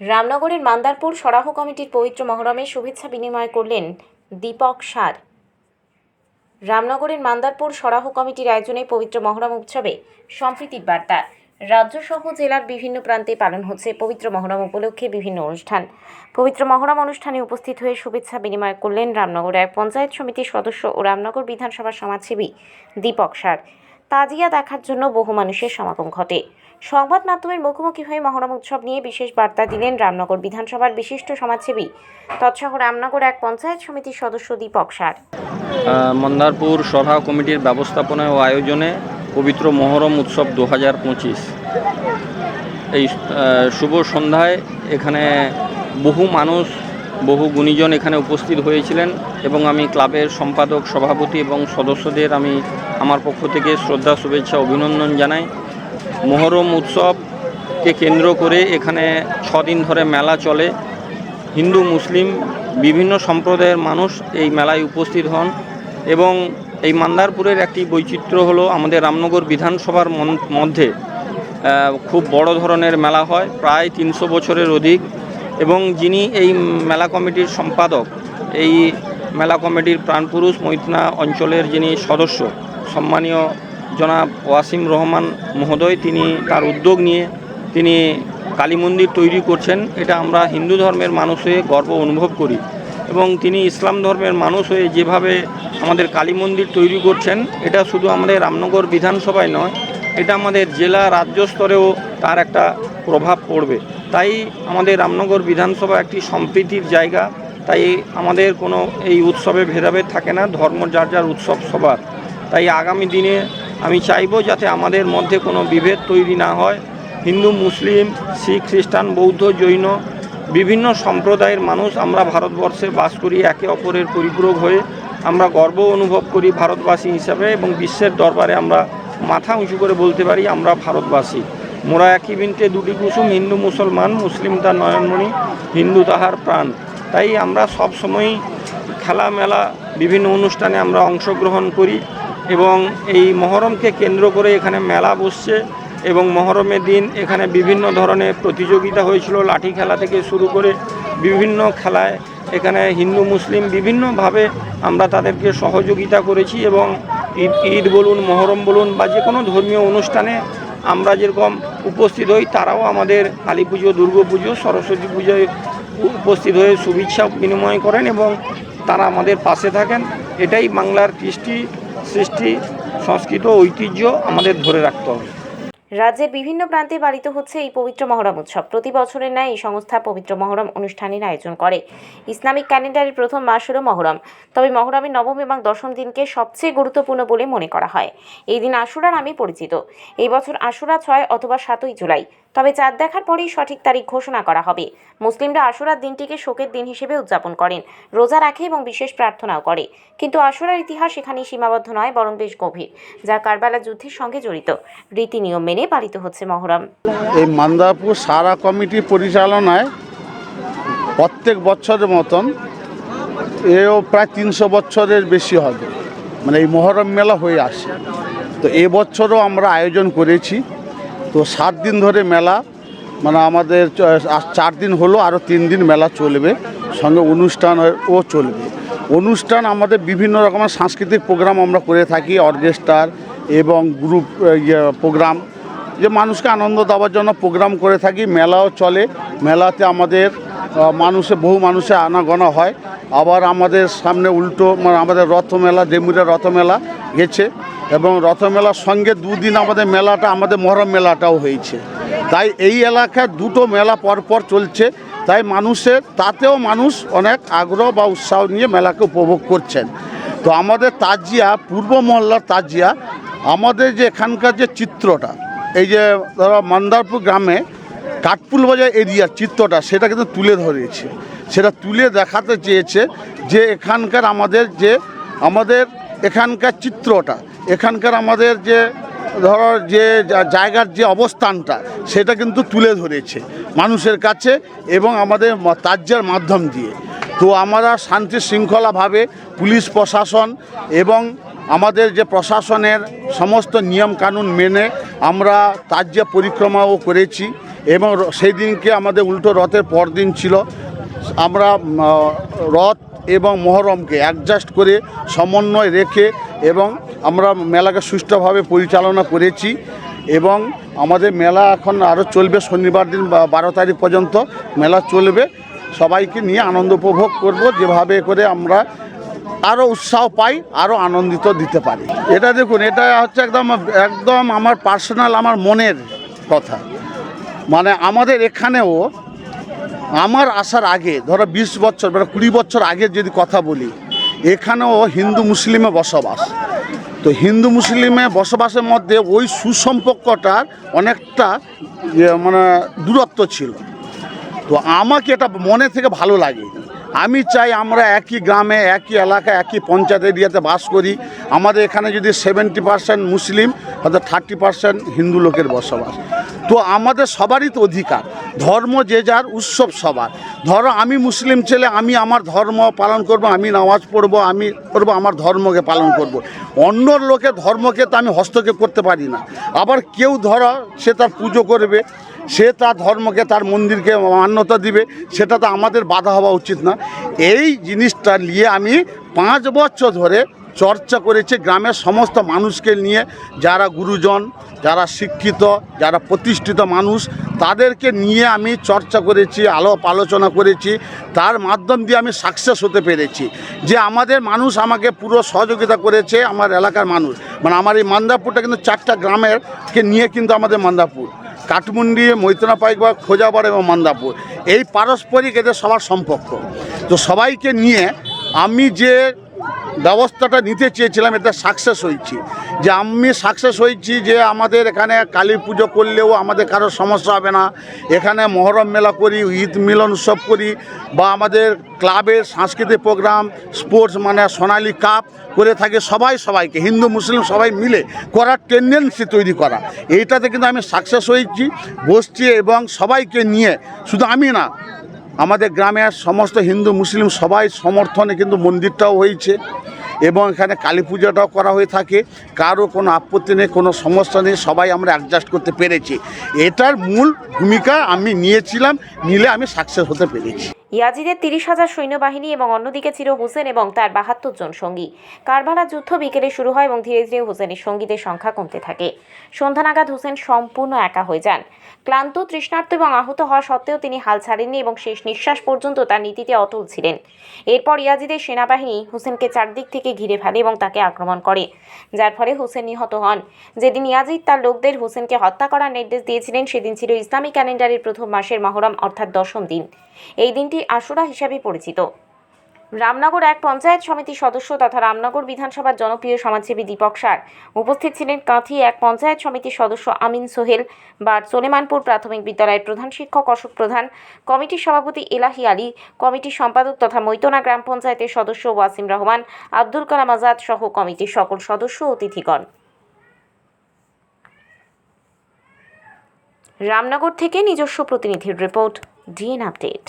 রামনগরের মান্দারপুর সরাহ কমিটির পবিত্র মহরমে শুভেচ্ছা বিনিময় করলেন দীপক সার। রামনগরের মান্দারপুর সরাহ কমিটির আয়োজনে পবিত্র মহরম উৎসবে সম্প্রীতির বার্তা। রাজ্যসহ জেলার বিভিন্ন প্রান্তে পালন হচ্ছে পবিত্র মহরম উপলক্ষে বিভিন্ন অনুষ্ঠান। পবিত্র মহরম অনুষ্ঠানে উপস্থিত হয়ে শুভেচ্ছা বিনিময় করলেন রামনগর এক পঞ্চায়েত সমিতির সদস্য ও রামনগর বিধানসভার সমাজসেবী দীপক সার। তাজিয়া দেখার জন্য বহু মানুষের সমাগম ঘটে। সংবাদ মাধ্যমের মুখোমুখি হয়ে মহরম উৎসব নিয়ে বিশেষ বার্তা দিলেন রামনগর বিধানসভার বিশিষ্ট সমাজসেবী। তৎসহ রামনগর এক পঞ্চায়েত সমিতির সদস্য দীপক সার। মন্দারপুর সভা কমিটির ব্যবস্থাপনায় ও আয়োজনে পবিত্র মহরম উৎসব দু হাজার পঁচিশ। এই শুভ সন্ধ্যায় এখানে বহু মানুষ, বহু গুণীজন এখানে উপস্থিত হয়েছিলেন এবং আমি ক্লাবের সম্পাদক, সভাপতি এবং সদস্যদের আমি আমার পক্ষ থেকে শ্রদ্ধা, শুভেচ্ছা, অভিনন্দন জানাই। মহরম উৎসবকে কেন্দ্র করে এখানে ছদিন ধরে মেলা চলে। হিন্দু, মুসলিম, বিভিন্ন সম্প্রদায়ের মানুষ এই মেলায় উপস্থিত হন এবং এই মান্দারপুরের একটি বৈচিত্র্য হলো আমাদের রামনগর বিধানসভার মধ্যে খুব বড় ধরনের মেলা হয়, প্রায় তিনশো বছরের অধিক এবং যিনি এই মেলা কমিটির সম্পাদক, এই মেলা কমিটির প্রাণপুরুষ মৈতনা অঞ্চলের যিনি সদস্য, সম্মানীয় জনাব ওয়াসিম রহমান মহোদয়, তিনি তার উদ্যোগ নিয়ে তিনি কালী মন্দির তৈরি করছেন। এটা আমরা হিন্দু ধর্মের মানুষ হয়ে গর্ব অনুভব করি এবং তিনি ইসলাম ধর্মের মানুষ হয়ে যেভাবে আমাদের কালী মন্দির তৈরি করছেন, এটা শুধু আমাদের রামনগর বিধানসভায় নয়, এটা আমাদের জেলা রাজ্য স্তরেও তার একটা প্রভাব পড়বে। তাই আমাদের রামনগর বিধানসভা একটি সম্প্রীতির জায়গা, তাই আমাদের কোনো এই উৎসবে ভেদাভেদ থাকে না, ধর্ম যার যার উৎসব সবার। তাই আগামী দিনে আমি চাইব যাতে আমাদের মধ্যে কোনো বিভেদ তৈরি না হয়। হিন্দু, মুসলিম, শিখ, খ্রিস্টান, বৌদ্ধ, জৈন, বিভিন্ন সম্প্রদায়ের মানুষ আমরা ভারতবর্ষে বাস করি একে অপরের পরিপূরক হয়ে। আমরা গর্ব অনুভব করি ভারতবাসী হিসাবে এবং বিশ্বের দরবারে আমরা মাথা উঁচু করে বলতে পারি আমরা ভারতবাসী। মোরা একই বিনতে দুটি কুসুম, হিন্দু, মুসলমান, মুসলিম তার নয়নমণি, হিন্দু তাহার প্রাণ। তাই আমরা সব সময়ই খেলা মেলা বিভিন্ন অনুষ্ঠানে আমরা অংশগ্রহণ করি। এবং এই মহরমকে কেন্দ্র করে এখানে মেলা বসছে এবং মহরমের দিন এখানে বিভিন্ন ধরনের প্রতিযোগিতা হয়েছিল, লাঠি খেলা থেকে শুরু করে বিভিন্ন খেলায় এখানে হিন্দু, মুসলিম বিভিন্নভাবে আমরা তাদেরকে সহযোগিতা করেছি এবং ঈদ ঈদ বলুন, মহরম বলুন বা যে কোনো ধর্মীয় অনুষ্ঠানে আমরা যেরকম উপস্থিত হই, তারাও আমাদের কালী পুজো, দুর্গা পুজো, সরস্বতী পুজোয় উপস্থিত হয়ে শুভেচ্ছা বিনিময় করেন এবং তারা আমাদের পাশে থাকেন। এটাই বাংলার কৃষ্টি সৃষ্টি, সংস্কৃত ঐতিহ্য আমাদের ধরে রাখতে হবে। রাজ্যের বিভিন্ন প্রান্তে পালিত হচ্ছে এই পবিত্র মহরম উৎসব। প্রতি বছরের ন্যায় এই সংস্থা পবিত্র মহরম অনুষ্ঠানের আয়োজন করে। ইসলামিক ক্যালেন্ডারের প্রথম মাস হল মহরম। তবে মহরমের নবম এবং দশম দিনকে সবচেয়ে গুরুত্বপূর্ণ বলে মনে করা হয়। এই দিন আশুরা নামে পরিচিত। এই বছর আশুরা ছয় অথবা সাতই জুলাই। তবে চাঁদ দেখার পরেই সঠিক তারিখ ঘোষণা করা হবে। মুসলিমরা আশুরার দিনটিকে শোকের দিন হিসেবে উদযাপন করেন, রোজা রাখে এবং বিশেষ প্রার্থনাও করে। কিন্তু আশুরার ইতিহাস এখানেই সীমাবদ্ধ নয়, বরং বেশ গভীর, যা কারবালা যুদ্ধের সঙ্গে জড়িত। রীতি নিয়ম মেনে পালিত হচ্ছে মহরম। এই মান্দারপুর সারা কমিটির পরিচালনায় প্রত্যেক বছরের মতন এও প্রায় তিনশো বছরের বেশি হবে। মানে এই মহরম মেলা হয়ে আসে। তো এবছরও আমরা আয়োজন করেছি। তো সাত দিন ধরে মেলা মানে আমাদের চার দিন হলো, আরও তিন দিন মেলা চলবে, সঙ্গে অনুষ্ঠানও চলবে। অনুষ্ঠান আমাদের বিভিন্ন রকমের সাংস্কৃতিক প্রোগ্রাম আমরা করে থাকি, অর্কেস্ট্রার এবং গ্রুপ ইয়ে প্রোগ্রাম। যে মানুষকে আনন্দ দেওয়ার জন্য প্রোগ্রাম করে থাকি, মেলাও চলে। মেলাতে আমাদের মানুষে, বহু মানুষে আনাগোনা হয়। আবার আমাদের সামনে উল্টো মানে আমাদের রথমেলা ডেমুরা রথমেলা গেছে। এবং রথমেলার সঙ্গে দুদিন আমাদের মেলাটা, আমাদের মহরম মেলাটাও হয়েছে। তাই এই এলাকায় দুটো মেলা পরপর চলছে। তাই মানুষের, তাতেও মানুষ অনেক আগ্রহ বা উৎসাহ নিয়ে মেলাকে উপভোগ করছেন। তো আমাদের তাজিয়া, পূর্ব মহল্লার তাজিয়া, আমাদের যে এখানকার যে চিত্রটা, এই যে ধরো মন্দারপুর গ্রামে কাঠপুল বাজার এরিয়ার চিত্রটা, সেটা কিন্তু তুলে ধরেছে। সেটা তুলে দেখাতে চেয়েছে যে এখানকার আমাদের যে, আমাদের এখানকার চিত্রটা এখানকার আমাদের যে, ধরো যে জায়গার যে অবস্থানটা, সেটা কিন্তু তুলে ধরেছে মানুষের কাছে এবং আমাদের তাজ্জার মাধ্যম দিয়ে। তো আমরা শান্তি শৃঙ্খলাভাবে পুলিশ প্রশাসন এবং আমাদের যে প্রশাসনের সমস্ত নিয়ম কানুন মেনে আমরা তাজ্য পরিক্রমাও করেছি এবং সেই দিনকে আমাদের উল্টো রথের পরদিন ছিল। আমরা রথ এবং মহরমকে অ্যাডজাস্ট করে সমন্বয় রেখে এবং আমরা মেলাকে সুষ্ঠুভাবে পরিচালনা করেছি এবং আমাদের মেলা এখন আরও চলবে শনিবার দিন বারো তারিখ পর্যন্ত মেলা চলবে। সবাইকে নিয়ে আনন্দ উপভোগ করব, যেভাবে করে আমরা আরও উৎসাহ পাই, আরও আনন্দিত দিতে পারি। এটা দেখুন, এটা হচ্ছে একদম একদম আমার পার্সোনাল, আমার মনের কথা। মানে আমাদের এখানেও আমার আসার আগে, ধরো বিশ বছর বা কুড়ি বছর আগে যদি কথা বলি এখানেও হিন্দু মুসলিমে বসবাস। তো হিন্দু মুসলিমে বসবাসের মধ্যে ওই সুসম্পর্কটার অনেকটা ইয়ে, মানে দূরত্ব ছিল। তো আমাকে এটা মনে থেকে ভালো লাগে। আমি চাই আমরা একই গ্রামে, একই এলাকা একই পঞ্চায়েত এরিয়াতে বাস করি। আমাদের এখানে যদি সেভেন্টি পার্সেন্ট মুসলিম অর্থাৎ থার্টি পার্সেন্ট হিন্দু লোকের বসবাস। তো আমাদের সবারই তো অধিকার। ধর্ম যে যার, উৎসব সবার। ধরো আমি মুসলিম ছেলে, আমি আমার ধর্ম পালন করব, আমি নামাজ পড়ব, আমি করব, আমার ধর্মকে পালন করব। অন্য লোকের ধর্মকে তো আমি হস্তক্ষেপ করতে পারি না। আবার কেউ ধরো, সে তার পুজো করবে সে তার ধর্মকে, তার মন্দিরকে মান্যতা দিবে, সেটা তো আমাদের বাধা হওয়া উচিত না। এই জিনিসটা নিয়ে আমি পাঁচ বছর ধরে চর্চা করেছে গ্রামের সমস্ত মানুষকে নিয়ে, যারা গুরুজন, যারা শিক্ষিত, যারা প্রতিষ্ঠিত মানুষ, তাদেরকে নিয়ে আমি চর্চা করেছি, আলোপ আলোচনা করেছি। তার মাধ্যম দিয়ে আমি সাকসেস হতে পেরেছি। যে আমাদের মানুষ আমাকে পুরো সহযোগিতা করেছে আমার এলাকার মানুষ। মানে আমার এই মান্দাপুরটা কিন্তু চারটা গ্রামের কে নিয়ে কিন্তু আমাদের মান্দাপুর কাঠমুন্ডি মৈতনা পাইকবা খোঁজাবাড় এবং মান্দাপুর এই পারস্পরিক এদের সবার সম্পর্ক। তো সবাইকে নিয়ে আমি যে ব্যবস্থাটা নিতে চেয়েছিলাম, এটা সাকসেস হয়েছি। যে আমি সাকসেস হয়েছি, যে আমাদের এখানে কালী পুজো করলেও আমাদের কারও সমস্যা হবে না। এখানে মহরম মেলা করি, ঈদ মিলন উৎসব করি, বা আমাদের ক্লাবের সাংস্কৃতিক প্রোগ্রাম স্পোর্টস মানে সোনালী কাপ করে থাকে সবাই সবাইকে, হিন্দু, মুসলিম সবাই মিলে করার টেন্ডেন্সি তৈরি করা। এইটাতে কিন্তু আমি সাকসেস হয়েছি। বসছি এবং সবাইকে নিয়ে, শুধু আমি না আমাদের গ্রামে সমস্ত হিন্দু, মুসলিম সবাই সমর্থনে কিন্তু মন্দিরটাও হয়েছে এবং এখানে কালী পুজোটাও করা হয়ে থাকে। কারও কোনো আপত্তি নেই, কোনো সমস্যা নেই, সবাই আমরা অ্যাডজাস্ট করতে পেরেছি। এটার মূল ভূমিকা আমি নিয়েছিলাম, নিলে আমি সাকসেস হতে পেরেছি। ইয়াজিদের তিরিশ হাজার সৈন্যবাহিনী এবং অন্যদিকে ছিল হোসেন এবং তার বাহাত্তর জন সঙ্গী। কারবালা যুদ্ধ বিকেলে শুরু হয় এবং ধীরে ধীরে হোসেনের সঙ্গীদের সংখ্যা কমতে থাকে। সন্ধ্যা নাগাদ হোসেন সম্পূর্ণ একা হয়ে যান। ক্লান্ত, তৃষ্ণার্ত এবং আহত হওয়া সত্ত্বেও তিনি হাল ছাড়েননি এবং শেষ নিঃশ্বাস পর্যন্ত তার নীতিতে অটল ছিলেন। এরপর ইয়াজিদের সেনাবাহিনী হোসেনকে চারদিক থেকে ঘিরে ফেলে এবং তাকে আক্রমণ করে, যার ফলে হোসেন নিহত হন। যেদিন ইয়াজিদ তার লোকদের হোসেনকে হত্যা করার নির্দেশ দিয়েছিলেন, সেদিন ছিল ইসলামী ক্যালেন্ডারের প্রথম মাসের মহরম, অর্থাৎ দশম দিন। এই দিনটি আশুরা হিসাবে পরিচিত। রামনগর এক পঞ্চায়েত সমিতির সদস্য তথা রামনগর বিধানসভার জনপ্রিয় সমাজসেবী দীপক সার। উপস্থিত ছিলেন কাঁথি এক পঞ্চায়েত সমিতির সদস্য আমিন সোহেল বার সোলেমানপুর প্রাথমিক বিদ্যালয়ের প্রধান শিক্ষক অশোক প্রধান, কমিটির সভাপতি এলাহি আলী, কমিটির সম্পাদক তথা মৈতনা গ্রাম পঞ্চায়েতের সদস্য ওয়াসিম রহমান, আব্দুল কালাম আজাদ সহ কমিটির সকল সদস্য অতিথিগণ। রামনগর থেকে নিজস্ব প্রতিনিধির রিপোর্ট, ডিএন আপডেট।